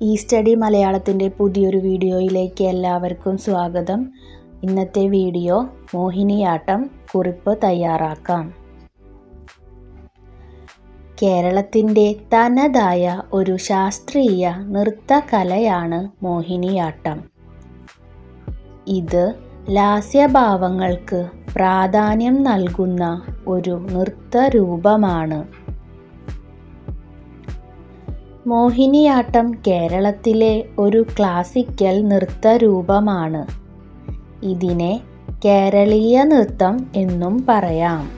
ഈ സ്റ്റഡി മലയാളത്തിന്റെ പുതിയൊരു വീഡിയോയിലേക്ക് എല്ലാവർക്കും സ്വാഗതം. ഇന്നത്തെ വീഡിയോ മോഹിനിയാട്ടം കുറിപ്പ് തയ്യാറാക്കാം. കേരളത്തിന്റെ തനതായ ഒരു ശാസ്ത്രീയ നൃത്തകലയാണ് മോഹിനിയാട്ടം. ഇത് ലാസ്യഭാവങ്ങൾക്ക് പ്രാധാന്യം നൽകുന്ന ഒരു നൃത്തരൂപമാണ്. മോഹിനിയാട്ടം കേരളത്തിലെ ഒരു ക്ലാസിക്കൽ നൃത്തരൂപമാണ് ഇതിനെ കേരളീയ നൃത്തം എന്നും പറയാം.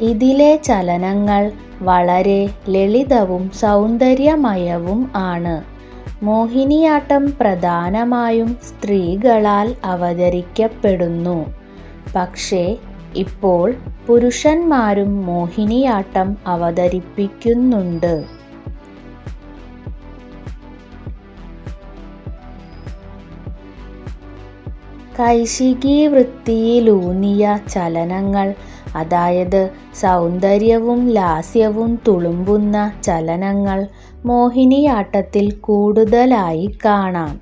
ഇതിലെ ചലനങ്ങൾ വളരെ ലളിതവും സൗന്ദര്യമയവും ആണ്. മോഹിനിയാട്ടം പ്രധാനമായും സ്ത്രീകളാൽ അവതരിക്കപ്പെടുന്നു. പക്ഷേ ഇപ്പോൾ പുരുഷന്മാരും മോഹിനിയാട്ടം അവതരിപ്പിക്കുന്നുണ്ട്. കൈശികി വൃത്തിയിലൂന്നിയ ചലനങ്ങൾ അതായത് സൗന്ദര്യവും ലാസ്യവും തുളുമ്പുന്ന ചലനങ്ങൾ മോഹിനിയാട്ടത്തിൽ കൂടുതലായി കാണാം.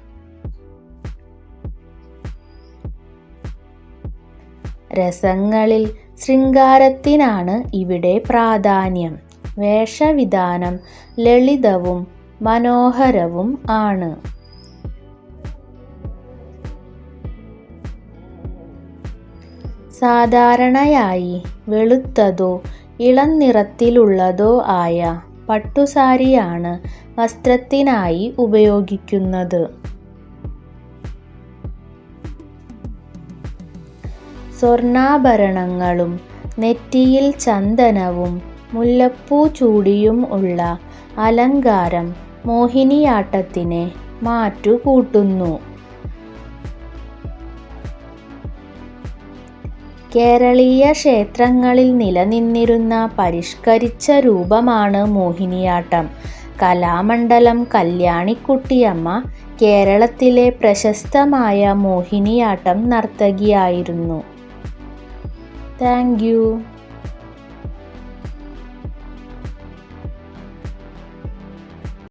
രസങ്ങളിൽ ശൃംഗാരത്തിനാണ് ഇവിടെ പ്രാധാന്യം. വേഷവിധാനം ലളിതവും മനോഹരവും ആണ്. സാധാരണയായി വെളുത്തതോ ഇളം നിറത്തിലുള്ളതോ ആയ പട്ടുസാരിയാണ് വസ്ത്രത്തിനായി ഉപയോഗിക്കുന്നത്. സ്വർണാഭരണങ്ങളും നെറ്റിയിൽ ചന്ദനവും മുല്ലപ്പൂ ചൂടിയും ഉള്ള അലങ്കാരം മോഹിനിയാട്ടത്തിന് മാറ്റുകൂട്ടുന്നു. കേരളീയ ക്ഷേത്രങ്ങളിൽ നിലനിന്നിരുന്ന പരിഷ്കരിച്ച രൂപമാണ് മോഹിനിയാട്ടം. കലാമണ്ഡലം കല്യാണിക്കുട്ടിയമ്മ കേരളത്തിലെ പ്രശസ്തമായ മോഹിനിയാട്ടം നർത്തകിയായിരുന്നു. Thank you.